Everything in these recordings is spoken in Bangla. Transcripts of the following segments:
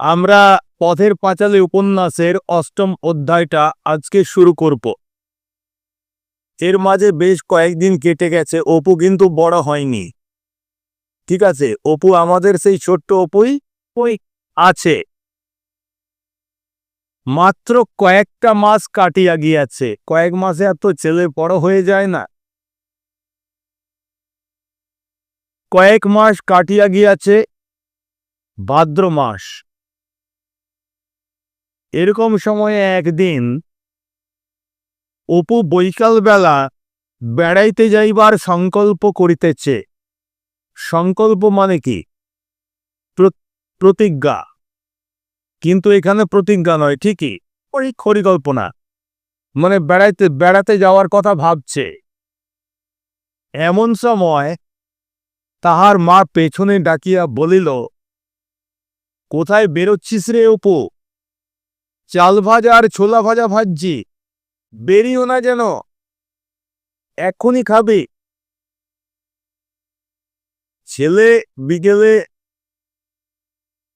আমরা পথের পাঁচালী উপন্যাসের অষ্টম অধ্যায়টা আজকে শুরু করব। এর মাঝে বেশ কয়েকদিন কেটে গেছে অপু কিন্তু বড় হয়নি। ঠিক আছে অপু আমাদের সেই ছোট্ট অপুই? ওই। আছে। মাত্র কয়েকটা মাস কাটিয়া গিয়াছে কয়েক মাসে এত ছেলে বড় হয়ে যায় না। কয়েক মাস কাটিয়া গিয়াছে ভাদ্র মাস। এরকম সময়ে একদিন অপু বৈকালবেলা বেড়াইতে যাইবার সংকল্প করিতেছে। সংকল্প মানে কি? প্রতিজ্ঞা। কিন্তু এখানে প্রতিজ্ঞা নয়, ঠিকই? ওই পরিকল্পনা। মানে বেড়াইতে, বেড়াতে যাওয়ার কথা ভাবছে। এমন সময় তাহার মা পেছনে ডাকিয়া বলিল, কোথায় বেরোচ্ছিস রে অপু? চাল ভাজা আর ছোলা ভাজা ভাজছি। বেরিও না যেন। এখনই খাবে। ছেলে বিকেলে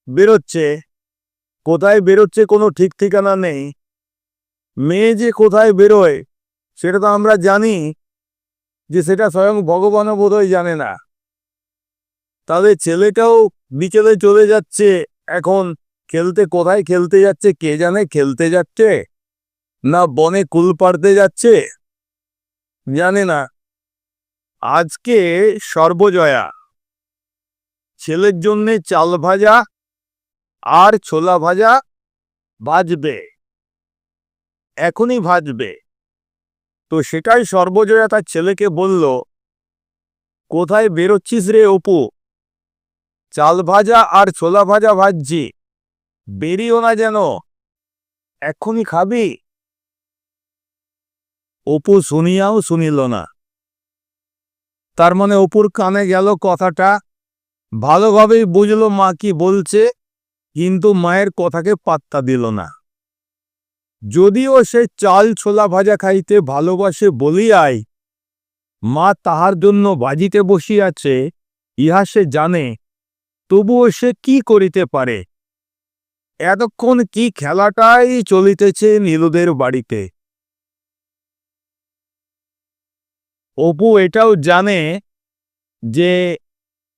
বেরোচ্ছে। কোথায় বেরোচ্ছে কোনো ঠিক ঠিকানা নেই। মেয়ে যে কোথায় বেরোয়, সেটা তো আমরা জানি, যে সেটা স্বয়ং ভগবানও বোধহয় জানে না। তাহলে ছেলেটাও বিকেলে চলে যাচ্ছে এখন খেলতে কোথায় খেলতে যাচ্ছে, কে জানে খেলতে যাচ্ছে, না বনে কুল পাড়তে যাচ্ছে, জানে না। আজকে সর্বজয়া। ছেলের জন্যে চাল ভাজা আর ছোলা ভাজা ভাজবে। এখনই ভাজবে। তো সেটাই সর্বজয়া তার ছেলেকে বলল, কোথায় বেরোচ্ছিস রে অপু? চাল ভাজা আর ছোলা ভাজা ভাজছি। বেরিও না যেন। এক্ষুনি খাবি? অপু শুনিয়াও শুনিল না। তার মানে অপুর কানে গেল কথাটা। ভালোভাবেই বুঝল মা কি বলছে, কিন্তু মায়ের কথাকে পাত্তা দিল না। যদিও সে চাল ছোলা ভাজা খাইতে ভালোবাসে বলিয়াই, মা তাহার জন্য বাজিতে বসিয়াছে, ইহা সে জানে, তবুও সে কি করিতে পারে? এতক্ষণ কি খেলাটাই চলিতেছে নীলুদের বাড়িতে? অপু এটাও জানে যে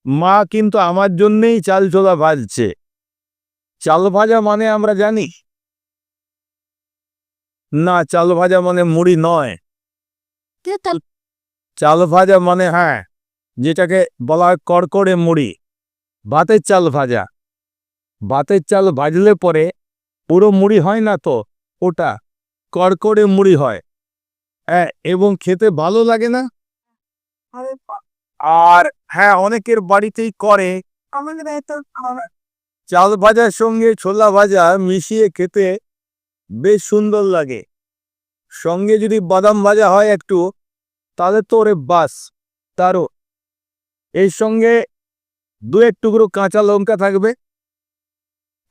মা কিন্তু আমার জন্যেই চাল ছোলা ভাজছে। চাল ভাজা মানে আমরা জানি। না চাল ভাজা মানে মুড়ি নয়। চাল ভাজা মানে হ্যাঁ যেটাকে বলা হয় কড়কড়ে মুড়ি ভাতের চাল ভাজা। ভাতের চাল ভাজলে পরে পুরো মুড়ি হয় না তো? ওটা কড়কড়ে মুড়ি হয়। হ্যাঁ এবং খেতে ভালো লাগে না? আর হ্যাঁ অনেকের বাড়িতেই করে। চাল ভাজার সঙ্গে ছোলা ভাজা মিশিয়ে খেতে বেশ সুন্দর লাগে। সঙ্গে যদি বাদাম ভাজা হয় একটু তাহলে তো ওরে বাস তারও। এর সঙ্গে দু এক টুকরো কাঁচা লঙ্কা থাকবে।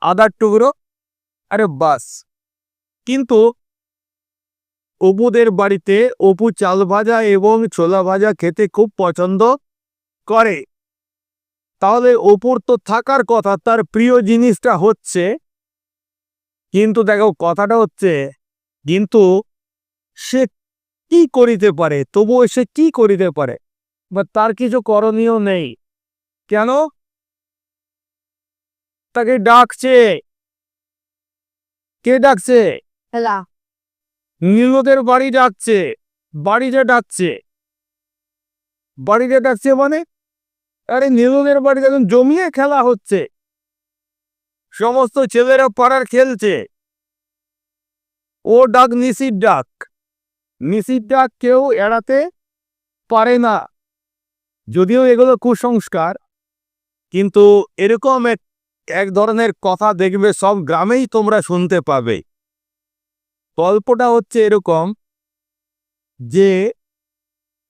আদার টুকরো, আরে বাস। কিন্তু অপুদের বাড়িতে অপু চাল ভাজা এবং ছোলা ভাজা খেতে খুব পছন্দ করে। তাহলে অপুর তো থাকার কথা, তার প্রিয় জিনিসটা হচ্ছে, কিন্তু দেখো কথাটা হচ্ছে, কিন্তু সে কি করিতে পারে? তবুও সে কি করিতে পারে? বা তার কিছু করণীয় নেই। কেন? তাকে ডাকছে। কে ডাকছে? নীলদের বাড়ি ডাকছে। বাড়িতে ডাকছে। বাড়িতে ডাকছে মানে? আরে নীলদের বাড়িতে এখন জমিয়ে খেলা হচ্ছে। সমস্ত ছেলেরা পাড়ার খেলছে। ও ডাক নিশির ডাক। নিশির ডাক কেউ এড়াতে পারে না। যদিও এগুলো কুসংস্কার কিন্তু এরকম এক এক ধরনের কথা দেখবে সব গ্রামেই তোমরা শুনতে পাবে। গল্পটা হচ্ছে এরকম যে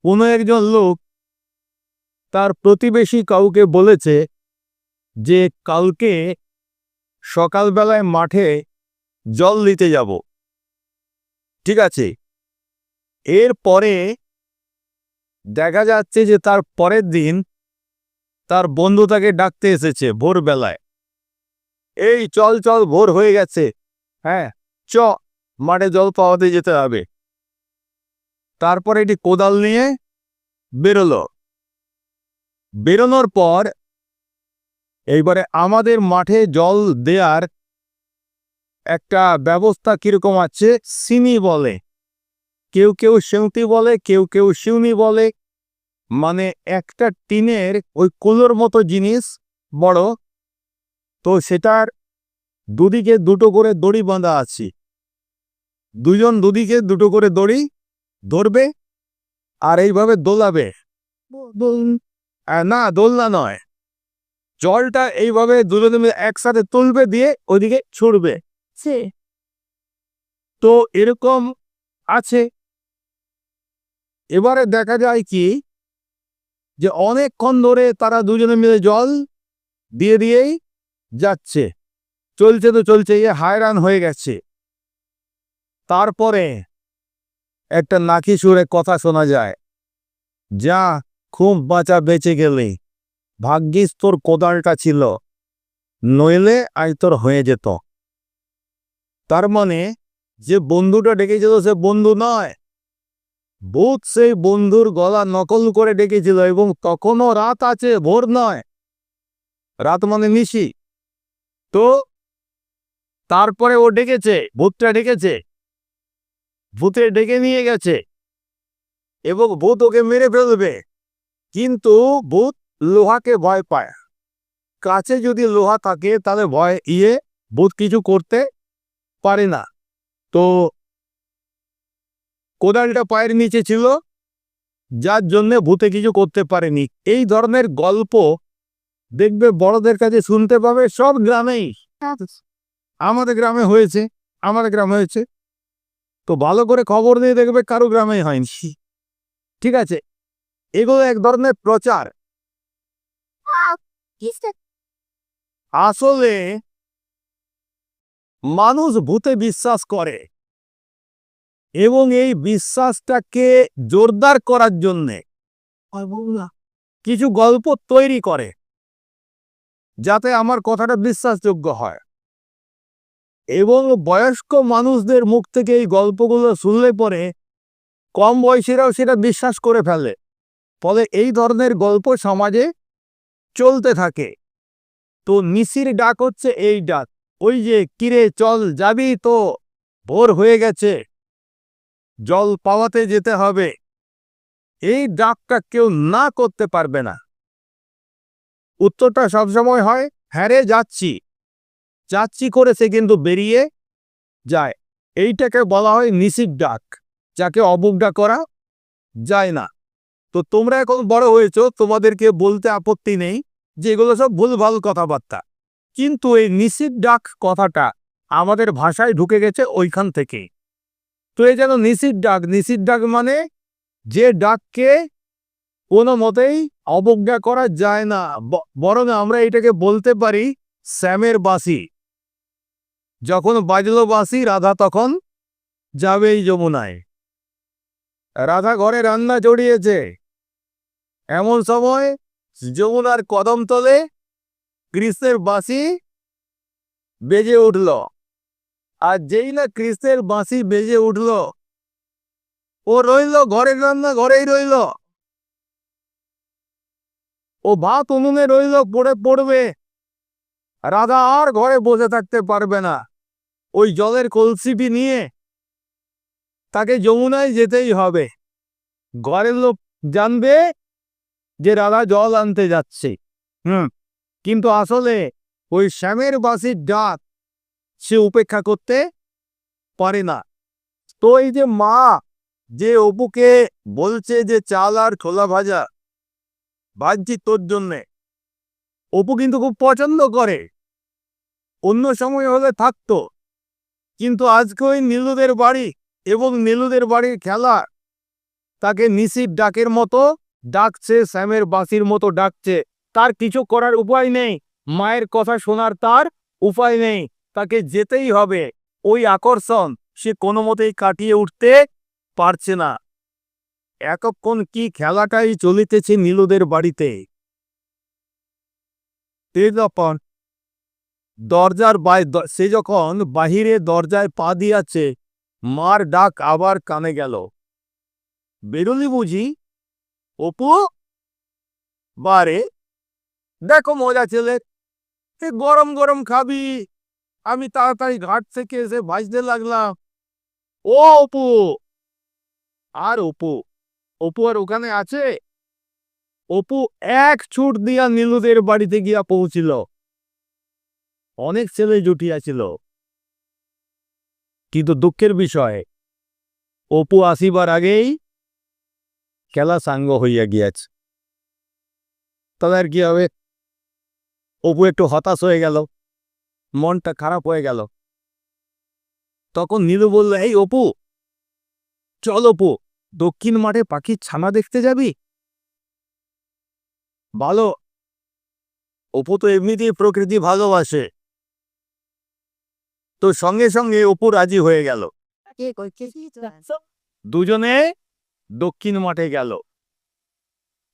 কোনো একজন লোক তার প্রতিবেশী কাউকে বলেছে যে, কালকে সকালবেলায় মাঠে জল দিতে যাব। ঠিক আছে? এরপরে দেখা যাচ্ছে যে তার পরের দিন তার বন্ধু তাকে ডাকতে এসেছে ভোরবেলায়। এই চল চল ভোর হয়ে গেছে। হ্যাঁ। চ মাঠে জল পাওয়াতে যেতে হবে। তারপরে এটি কোদাল নিয়ে বেরোলো। বেরোনোর পর এইবারে আমাদের মাঠে জল দেওয়ার একটা ব্যবস্থা কীরকম আছে সিনি বলে। কেউ কেউ সেউতি বলে কেউ কেউ শিউনি বলে। মানে একটা টিনের ওই কুলোর মতো জিনিস বড়। তো সেটার দুদিকে দুটো করে দড়ি বাঁধা আছে। দুজন দুদিকে দুটো করে দড়ি ধরবে আর এইভাবে দোলাবে। না দোলনা নয়। জলটা এইভাবে দুজনে মিলে একসাথে তুলবে দিয়ে ওদিকে ছুড়বে। তো এরকম আছে। এবারে দেখা যায় কি যে অনেকক্ষণ ধরে তারা দুজনে মিলে জল দিয়ে দিয়েই যাচ্ছে। চলছে তো চলছে, এ হায়রান হয়ে গেছে। তারপরে একটা নাকি সুরে কথা শোনা যায়, যা খুব বাঁচা বেঁচে গেলে, ভাগ্যিস তোর কোদালটা ছিল, নইলে আজ তোর হয়ে যেত। তার মানে যে বন্ধুটা ডেকেছিল সে বন্ধু নয়। ভূত সেই বন্ধুর গলা নকল করে ডেকেছিল এবং তখনও রাত আছে, ভোর নয়। রাত মানে নিশি। তো তারপরে ও ডেকেছে, ভূতটা ডেকেছে। ভূতে ডেকে নিয়ে গেছে এবং ভূত ওকে মেরে ফেলবে। কিন্তু ভূত লোহাকে ভয় পায়। কাছে যদি লোহা থাকে, তাহলে ভয় ইয়ে ভূত কিছু করতে পারে না। তো কোদালটা পায়ের নিচে ছিল, যার জন্য ভূতে কিছু করতে পারেনি। এই ধরনের গল্প দেখবে বড়দের কাছে শুনতে পাবে সব গ্রামেই। আমাদের গ্রামে হয়েছে, আমাদের গ্রামে হয়েছে। তো ভালো করে খবর দিয়ে দেখবে কারও গ্রামেই হয়নি। ঠিক আছে? এগুলো এক ধরনের প্রচার। আসলে মানুষ ভূতে বিশ্বাস করে এবং এই বিশ্বাসটাকে জোরদার করার জন্যে। কিছু গল্প তৈরি করে। যাতে আমার কথাটা বিশ্বাসযোগ্য হয়। এবং বয়স্ক মানুষদের মুখ থেকে এই গল্পগুলো শুনলে পরে কম বয়সীরাও সেটা বিশ্বাস করে ফেলে। ফলে এই ধরনের গল্প সমাজে চলতে থাকে। তো নিশির ডাক হচ্ছে এই ডাক। ওই যে, কিরে, চল যাবি তো? ভোর হয়ে গেছে। জল পাওয়াতে যেতে হবে। এই ডাকটা কেউ না করতে পারবে না। উত্তরটা সবসময় হয় হ্যাঁ রে, যাচ্ছি। যাচ্ছি করে সে কিন্তু বেরিয়ে যায়। এইটাকে বলা হয় নিশির ডাক। যাকে অবজ্ঞা করা যায় না। তো তোমরা এখন বড় হয়েছ, তোমাদেরকে বলতে আপত্তি নেই যে এগুলো সব ভুলভাল কথাবার্তা। কিন্তু এই নিশির ডাক কথাটা আমাদের ভাষায় ঢুকে গেছে ওইখান থেকে। তো এই যেন নিশির ডাক নিশির ডাক মানে যে ডাককে কোনো মতেই অবজ্ঞা করা যায় না। বরং আমরা এটাকে বলতে পারি শ্যামের বাসি যখন বাজল বাসি রাধা তখন যাবে এই যমুনায়। রাধা ঘরে রান্না জড়িয়েছে। এমন সময় যমুনার কদম তলে কৃষ্ণের বাঁশি বেজে উঠল। আর যেই না কৃষ্ণের বাঁশি বেজে উঠল, ও রইল ঘরের রান্না, ঘরেই রইল। ও ভাত উনুনে রইল, পড়ে পড়বে। রাধা আর ঘরে বসে থাকতে পারবে না। ওই জলের কলসিপি নিয়ে তাকে যমুনায় যেতেই হবে। ঘরের লোক জানবে যে রাধা জল আনতে যাচ্ছে। হুম, কিন্তু আসলে ওই শ্যামের বাসির ডাক সে উপেক্ষা করতে পারে না। তো এই যে মা, যে অপুকে বলছে যে চাল আর ছোলা ভাজা ভাজছি তোর জন্যে। অপু কিন্তু খুব পছন্দ করে। অন্য সময় হলে থাকতো। কিন্তু আজকে ওই নীলুদের বাড়ি এবং নীলুদের বাড়ির খেলা, তাকে নিশির ডাকের মতো ডাকছে শ্যামের বাসির মতো ডাকছে। তার কিছু করার উপায় নেই। মায়ের কথা শোনার তার উপায় নেই। তাকে যেতেই হবে। ওই আকর্ষণ সে কোনো মতেই কাটিয়ে উঠতে পারছে না। এতক্ষণ কি খেলাটাই চলিতেছে নীলুদের বাড়িতে? তখন দরজার বাই সে যখন বাহিরে দরজায় পা দিয়াছে, মার ডাক আবার কানে গেল। বেরোলি বুঝি? অপু? বারে? দেখো মজা ছেলে, এ গরম গরম খাবি। আমি তাড়াতাড়ি ঘাট থেকে এসে ভাজতে লাগলাম। ও অপু! আর অপু? অপু আর ওখানে আছে? অপু এক ছুট দিয়া নীলুদের বাড়িতে গিয়া পৌঁছিল। অনেক ছেলে জুটিয়াছিল কিন্তু দুঃখের বিষয়, অপু আসিবার আগেই খেলা সাঙ্গ হইয়া গিয়াছে। তাহলে আর কি হবে? অপু একটু হতাশ হয়ে গেল। মনটা খারাপ হয়ে গেল। তখন নীলু বলল, এই অপু, চল অপু। দক্ষিণ মাঠে পাখির ছানা দেখতে যাবি? ভালো। অপু তো এমনিতেই প্রকৃতি ভালোবাসে। তো সঙ্গে সঙ্গে অপু রাজি হয়ে গেল। দুজনে দক্ষিণ মাঠে গেল।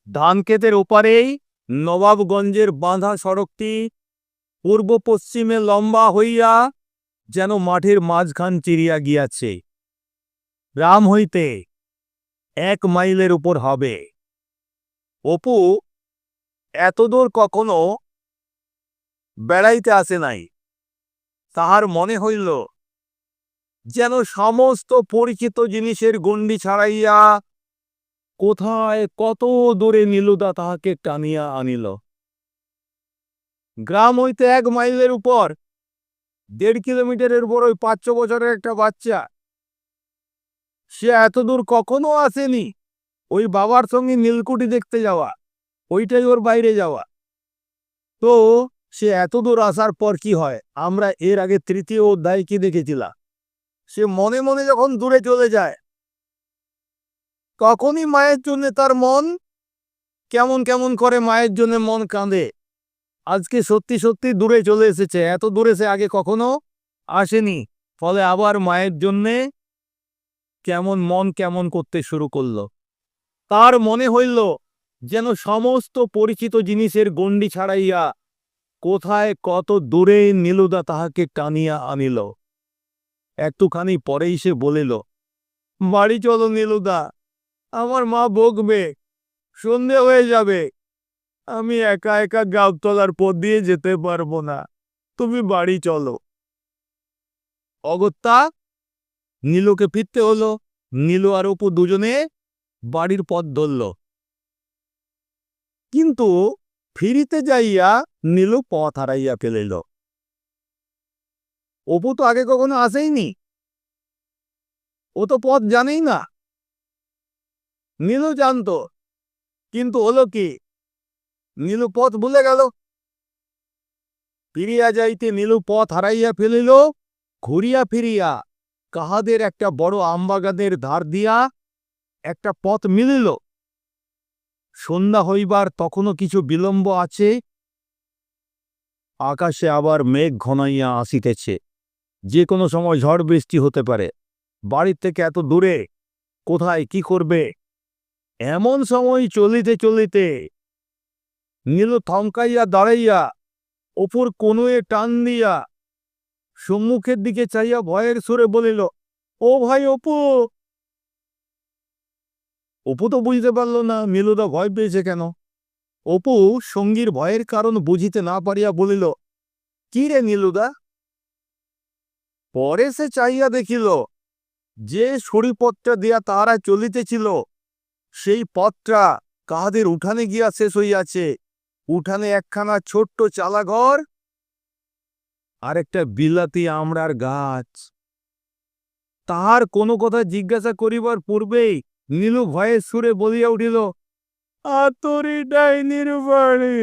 ধান ক্ষেতের ওপারেই নবাবগঞ্জের বাঁধা সড়কটি পূর্ব পশ্চিমে লম্বা হইয়া যেন মাঠের মাঝখান চিরিয়া গিয়াছে। রাম হইতে এক মাইলের উপর হবে। অপু, এতদূর কখনো বেড়াইতে আসে নাই। তাহার মনে হইল যেন সমস্ত পরিচিত জিনিসের গণ্ডি ছাড়াইয়া কোথায় কত দূরে নীলুদা তাহাকে টানিয়া আনিল। গ্রাম হইতে এক মাইলের উপর, দেড় কিলোমিটারের উপর ওই পাঁচ ছ বছরের একটা বাচ্চা সে এত দূর কখনো আসেনি। ওই বাবার সঙ্গে নীলকুঠি দেখতে যাওয়া, ওইটাই ওর বাইরে যাওয়া। তো সে এত দূর আসার পর কি হয়? আমরা এর আগে তৃতীয় অধ্যায় কি দেখেছিলাম? সে মনে মনে যখন দূরে চলে যায়, তখনই মায়ের জন্য তার মন কেমন কেমন করে মায়ের জন্য মন কাঁদে। আজকে সত্যি সত্যি দূরে চলে এসেছে, এত দূরে সে আগে কখনো আসেনি। ফলে আবার মায়ের জন্যে কেমন মন কেমন করতে শুরু করল। তার মনে হইল যেন সমস্ত পরিচিত জিনিসের গণ্ডি ছাড়াইয়া কোথায় কত দূরে নীলুদা তাহাকে টানিয়া আনিল। একটুখানি পরেই সে বলিল, বাড়ি চলো নীলুদা, আমার মা বকবে, সন্ধে হয়ে যাবে। আমি একা একা গাবতলার পথ দিয়ে যেতে পারব না, তুমি বাড়ি চলো। অগত্যা নীলুকে ফিরতে হলো। নীলু আর অপু দুজনে বাড়ির পথ ধরল। কিন্তু ফিরিতে যাইয়া নীলু পথ হারাইয়া ফেলিল। অপু তো আগে কখনো আসেইনি। ও তো পথ জানেই না। নীলু জানত, কিন্তু হলো কি? নীলু পথ ভুলে গেল। ফিরিয়া যাইতে নীলু পথ হারাইয়া ফেলিল, ঘুরিয়া ফিরিয়া কাহাদের একটা বড় আমবাগানের ধার দিয়া একটা পথ মিলিল। সন্ধ্যা হইবার তখনও কিছু বিলম্ব আছে। আকাশে আবার মেঘ ঘনাইয়া আসিতেছে। যে কোনো সময় ঝড় বৃষ্টি হতে পারে। বাড়ির থেকে এত দূরে কোথায় কি করবে? এমন সময় চলিতে চলিতে নীল থমকাইয়া দাঁড়াইয়া ওপর কোনোয়ে টান দিয়া সম্মুখের দিকে চাইয়া ভয়ের সুরে বলিল, ও ভাই অপু! অপু তো বুঝতে পারল না নীলুদা ভয় পেয়েছে কেন? অপু সঙ্গীর ভয়ের কারণ বুঝিতে না পারিয়া বলিল, কি রে নীলুদা পরে সে চাইয়া দেখিল, যে সরিপথটা দিয়া তাহারা চলিতেছিল, সেই পথটা কাহাদের উঠানে গিয়া শেষ হইয়াছে। উঠানে একখানা ছোট্ট চালাঘর আর একটা বিলাতি আমড়ার গাছ। তাহার কোনো কথা জিজ্ঞাসা করিবার পূর্বেই নীলু ভয়ে সুরে বলিয়া উঠিল, আতরি ডাইনির বাড়ি।